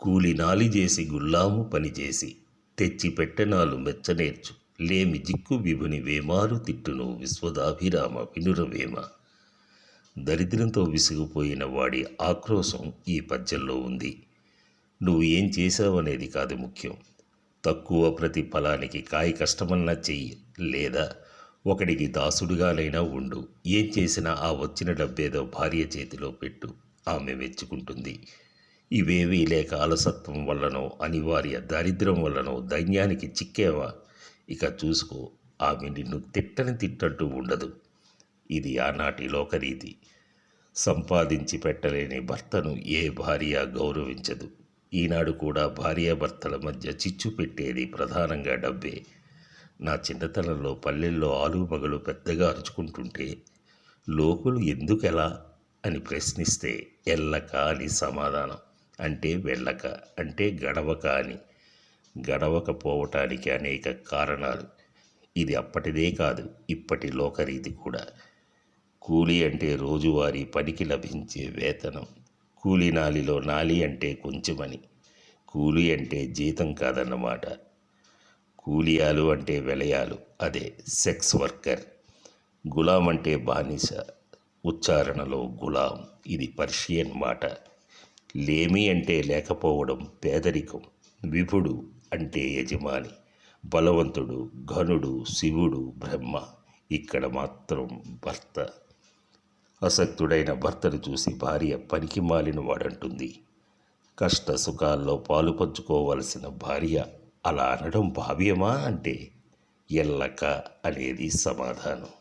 కూలినాలి చేసి గుల్లాము పనిచేసి తెచ్చి పెట్టనాలు మెచ్చనేర్చు లేమి జిక్కు విభుని వేమారు తిట్టును విశ్వదాభిరామ వినురవేమ దరిద్రంతో విసిగిపోయిన వాడి ఆక్రోశం ఈ పద్యంలో ఉంది. నువ్వు ఏం చేశావనేది కాదు ముఖ్యం. తక్కువ ప్రతిఫలానికి కాయ కష్టమన్నా చెయ్యి. లేదా ఒకడికి దాసుడుగానైనా ఉండు. ఏం చేసినా ఆ వచ్చిన డబ్బేదో భార్య చేతిలో పెట్టు. ఆమె మెచ్చుకుంటుంది. ఇవేవీ లేక అలసత్వం వల్లనో అనివార్య దారిద్ర్యం వల్లనో దైన్యానికి చిక్కేవా? ఇక చూసుకో ఆమె నిన్ను తిట్టని తిట్టట్టు ఉండదు. ఇది ఆనాటి లోకరీతి. సంపాదించి పెట్టలేని భర్తను ఏ భార్య గౌరవించదు. ఈనాడు కూడా భార్యాభర్తల మధ్య చిచ్చు పెట్టేది ప్రధానంగా డబ్బే. నా చిన్నతనంలో పల్లెల్లో ఆలు మగలు పెద్దగా అరుచుకుంటుంటే లోకులు ఎందుకెలా? అని ప్రశ్నిస్తే ఎల్లక అని సమాధానం. అంటే వెళ్ళక అంటే గడవక అని. గడవకపోవటానికి అనేక కారణాలు. ఇది అప్పటిదే కాదు ఇప్పటి లోకరీతి కూడా. కూలి అంటే రోజువారీ పనికి లభించే వేతనం. కూలి నాలిలో నాలి అంటే కొంచెమని. కూలి అంటే జీతం కాదన్నమాట. కూలియాలు అంటే వెలయాలు అదే సెక్స్ వర్కర్. గులాం అంటే బానిస. ఉచ్చారణలో గులాం. ఇది పర్షియన్ మాట. లేమి అంటే లేకపోవడం పేదరికం విభుడు అంటే యజమాని బలవంతుడు ఘనుడు శివుడు బ్రహ్మ. ఇక్కడ మాత్రం భర్త. అసక్తుడైన భర్తను చూసి భార్య పనికి మాలిన వాడంటుంది కష్ట సుఖాల్లో పాలు పంచుకోవలసిన భార్య అలా అనడం భావ్యమా అంటే ఎల్లక అనేది సమాధానం.